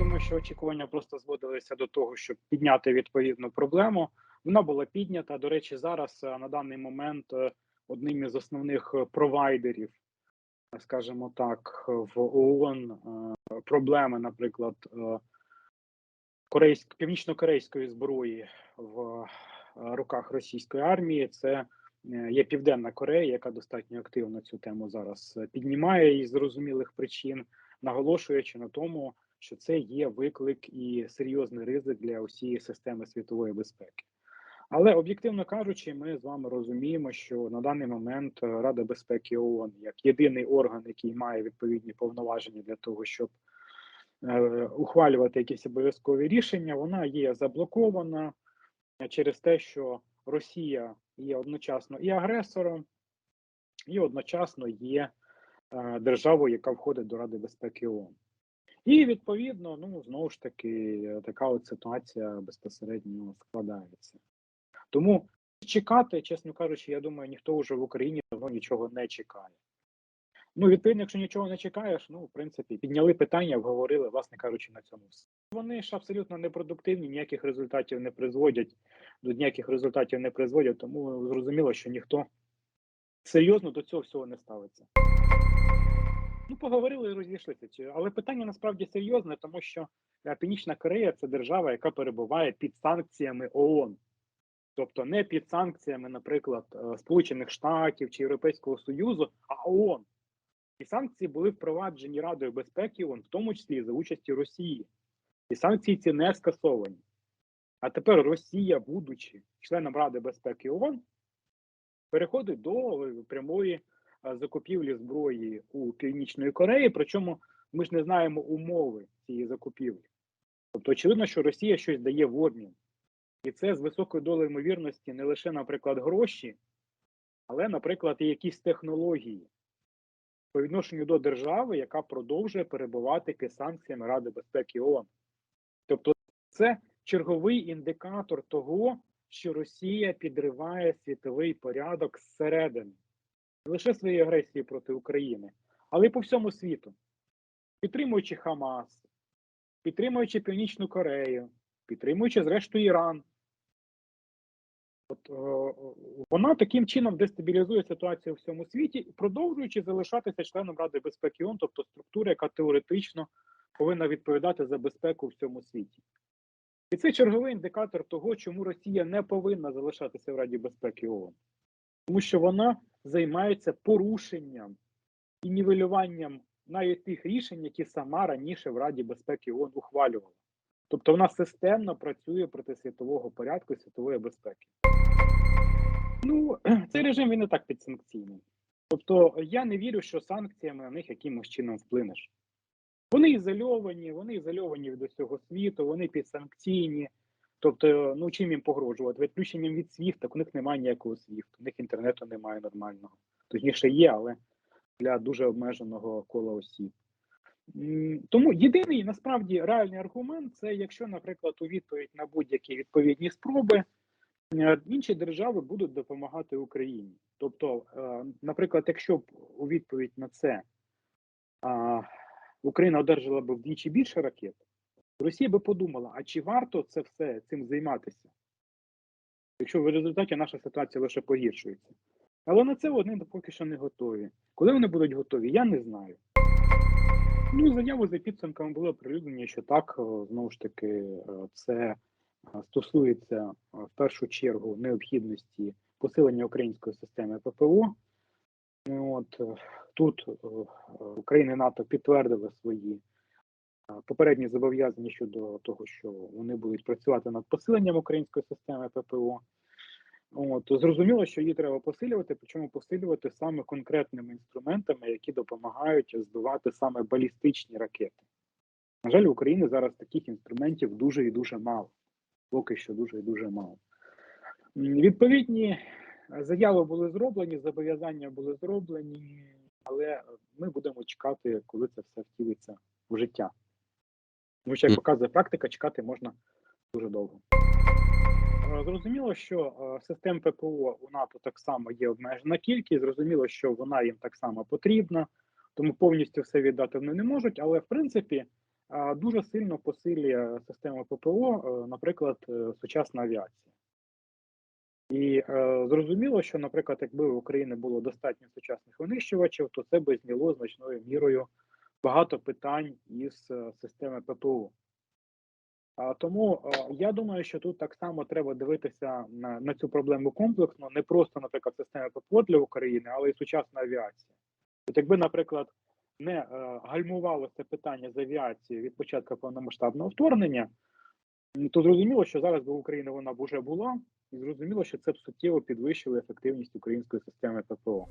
думаю, що очікування просто зводилися до того, щоб підняти відповідну проблему. Вона була піднята. До речі, зараз е, на даний момент е, одним із основних е, провайдерів, скажімо так, в ООН проблеми, наприклад, корейськ, північно-корейської зброї в руках російської армії. Це є Південна Корея, яка достатньо активно цю тему зараз піднімає із зрозумілих причин, наголошуючи на тому, що це є виклик і серйозний ризик для усієї системи світової безпеки. Але об'єктивно кажучи, ми з вами розуміємо, що на даний момент е, Рада безпеки ООН як єдиний орган, який має відповідні повноваження для того, щоб е, ухвалювати якісь обов'язкові рішення, вона є заблокована е, через те, що Росія є одночасно і агресором, і одночасно є державою, яка входить до Ради безпеки ООН. І відповідно, ну знову ж таки, е, така от ситуація безпосередньо складається. Тому чекати, чесно кажучи, я думаю, ніхто вже в Україні давно нічого не чекає. Ну, відповідно, якщо нічого не чекаєш, ну, в принципі, підняли питання, обговорили, власне кажучи, на цьому все. Вони ж абсолютно непродуктивні, ніяких результатів не призводять, до ніяких результатів не призводять, тому зрозуміло, що ніхто серйозно до цього всього не ставиться. Ну, поговорили і розійшлися. Але питання насправді серйозне, тому що е, Північна Корея це держава, яка перебуває під санкціями ООН. Тобто не під санкціями, наприклад, е, Сполучених Штатів чи Європейського Союзу, а ООН. І санкції були впроваджені Радою безпеки ООН, в тому числі і за участі Росії. І санкції ці не скасовані. А тепер Росія, будучи членом Ради безпеки ООН, переходить до е, прямої закупівлі зброї у Північної Кореї. Причому ми ж не знаємо умови цієї закупівлі. Тобто, очевидно, що Росія щось дає в обмін. І це з високою долею ймовірності не лише, наприклад, гроші, але, наприклад, і якісь технології по відношенню до держави, яка продовжує перебувати під санкціями Ради безпеки ООН. Тобто, це черговий індикатор того, що Росія підриває світовий порядок зсередини, лише своєї агресії проти України, але й по всьому світу, підтримуючи Хамас, підтримуючи Північну Корею, підтримуючи, зрештою, Іран. От, е, вона таким чином дестабілізує ситуацію в всьому світі, продовжуючи залишатися членом Ради безпеки ООН, тобто структура, яка теоретично повинна відповідати за безпеку в всьому світі. І це черговий індикатор того, чому Росія не повинна залишатися в Раді безпеки ООН. Тому що вона займається порушенням і нівелюванням навіть тих рішень, які сама раніше в Раді безпеки ООН ухвалювала. Тобто вона системно працює проти світового порядку і світової безпеки. Ну, цей режим він і так підсанкційний. Тобто я не вірю, що санкціями на них якимось чином вплинеш. Вони ізольовані, вони ізольовані від усього світу, вони підсанкційні. Тобто, ну чим їм погрожувати? Відключенням від SWIFT, так у них немає ніякого SWIFT, у них інтернету немає нормального. Точніше є, але для дуже обмеженого кола осіб. Тому єдиний насправді реальний аргумент це якщо, наприклад, у відповідь на будь-які відповідні спроби е, інші держави будуть допомагати Україні. Тобто, е, наприклад, якщо б у відповідь на це Україна одержала б вдвічі більше ракет, Росія би подумала, а чи варто це все цим займатися? Якщо в результаті наша ситуація лише погіршується. Але на це вони поки що не готові. Коли вони будуть готові, я не знаю. Ну, заяву за підсумками було оприлюднення, що так, е, знову ж таки, е, це е, стосується в першу чергу необхідності посилення української системи ППО. От тут Україна і НАТО підтвердили свої попередні зобов'язання щодо того, що вони будуть працювати над посиленням української системи ППО. От зрозуміло, що її треба посилювати, причому посилювати саме конкретними інструментами, які допомагають збивати саме балістичні ракети. На жаль, в Україні зараз таких інструментів дуже і дуже мало. Поки що дуже і дуже мало. Відповідні заяви були зроблені, зобов'язання були зроблені, але ми будемо чекати, коли це все втілиться в життя. Тому що, як показує практика, чекати можна дуже довго. Е, Зрозуміло, що е, систем ППО у НАТО так само є обмежена кількість. Зрозуміло, що вона їм так само потрібна, тому повністю все віддати вони не можуть. Але в принципі, дуже сильно посилює систему ППО, е, наприклад, е, сучасна авіація. І е, зрозуміло, що, наприклад, якби у України було достатньо сучасних винищувачів, то це би зняло значною мірою багато питань із е, системи ППО. Тому е, я думаю, що тут так само треба дивитися на, на цю проблему комплексно, не просто, наприклад, системи ППО для України, але й сучасна авіація. От якби, наприклад, не е, гальмувалося питання з авіацією від початку повномасштабного вторгнення, то зрозуміло, що зараз би в Україні вона б уже була, і зрозуміло, що це б суттєво підвищило ефективність української системи ППО.